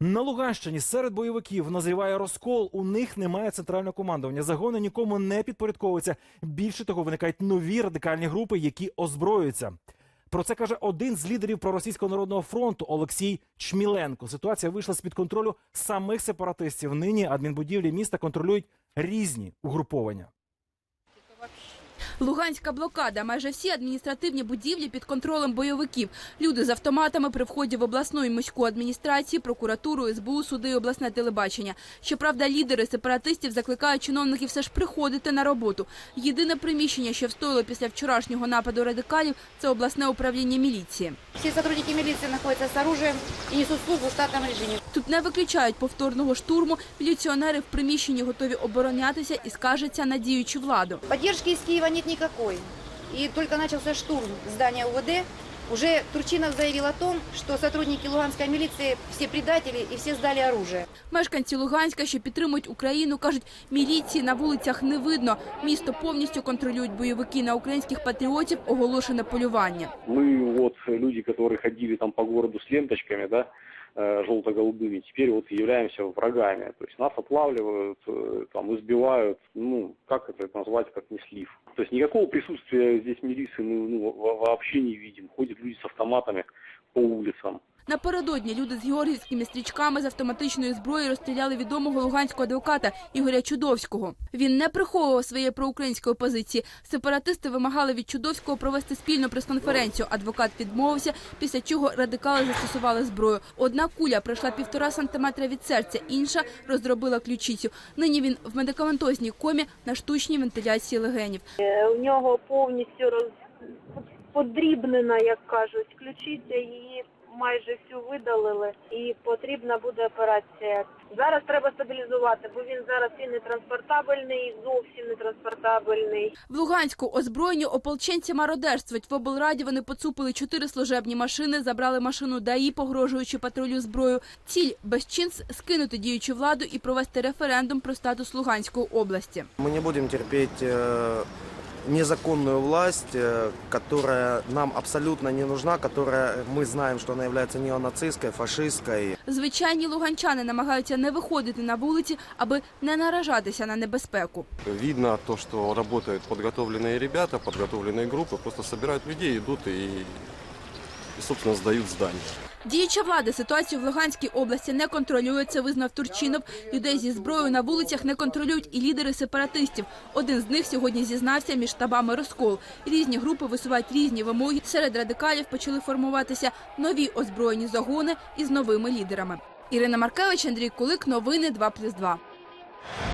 На Луганщині серед бойовиків назріває розкол. У них немає центрального командування. Загони нікому не підпорядковуються. Більше того, виникають нові радикальні групи, які озброюються. Про це каже один з лідерів проросійського народного фронту Олексій Чміленко. Ситуація вийшла з під контролю самих сепаратистів. Нині адмінбудівлі міста контролюють різні угруповання. Луганська блокада. Майже всі адміністративні будівлі під контролем бойовиків. Люди з автоматами при вході в обласну і міську адміністрації, прокуратуру, СБУ, суди і обласне телебачення. Щоправда, лідери сепаратистів закликають чиновників все ж приходити на роботу. Єдине приміщення, що встояло після вчорашнього нападу радикалів, це обласне управління міліції. Все сотрудники милиции находятся с оружием и несут службу в штатном режиме. Тут не виключають повторного штурму. Міліціонери в приміщенні готові оборонятися і скаржаться на діючу владу. Поддержки из Киева нет никакой. И только начался штурм здания УВД. Уже Турчинов заявил о том, что сотрудники луганской милиции все предатели и все сдали оружие. Мешканці Луганська, що підтримують Україну, кажуть, міліції на вулицях не видно. Місто повністю контролюють бойовики на українських патріотів. Оголошене полювання. Мы вот люди, которые ходили там по городу с ленточками, да, э, желто-голубыми, теперь вот являемся врагами. То есть нас отлавливают, э, там избивают, ну, как это назвать, как не слив. То есть никакого присутствия здесь милиции мы ну, вообще не видим. Ходят люди с автоматами по улицам. Напередодні люди з георгіївськими стрічками з автоматичної зброї розстріляли відомого луганського адвоката Ігоря Чудовського. Він не приховував своєї проукраїнської позиції. Сепаратисти вимагали від Чудовського провести спільну прес-конференцію. Адвокат відмовився, після чого радикали застосували зброю. Одна куля пройшла півтора сантиметра від серця, інша розробила ключицю. Нині він в медикаментозній комі на штучній вентиляції легенів. у нього повністю роз... подрібнена, як кажуть, ключиця, її майже всю видалили і потрібна буде операція. Зараз треба стабілізувати, бо він зараз і не транспортабельний, і зовсім не транспортабельний. В Луганську озброєні ополченці мародерствують. В облраді вони поцупили чотири служебні машини, забрали машину ДАІ, погрожуючи патрулю зброю. Ціль безчинств скинути діючу владу і провести референдум про статус Луганської області. Мы не будем терпеть э, незаконную власть, э, которая нам абсолютно не нужна, которая мы знаем, что она является неонацистской, фашистской. Звичайні луганчани намагаються не виходити на вулиці, аби не наражатися на небезпеку. Видно то, что работают подготовленные ребята, подготовленные группы, просто собирают людей, идут и, и собственно, сдают здание. Діюча влада ситуацію в Луганській області не контролює. Це визнав Турчинов. Людей зі зброєю на вулицях не контролюють і лідери сепаратистів. Один з них сьогодні зізнався між штабами розкол. Різні групи висувають різні вимоги. Серед радикалів почали формуватися нові озброєні загони із новими лідерами. Ірина Маркевич, Андрій Кулик. Новини 2+,2.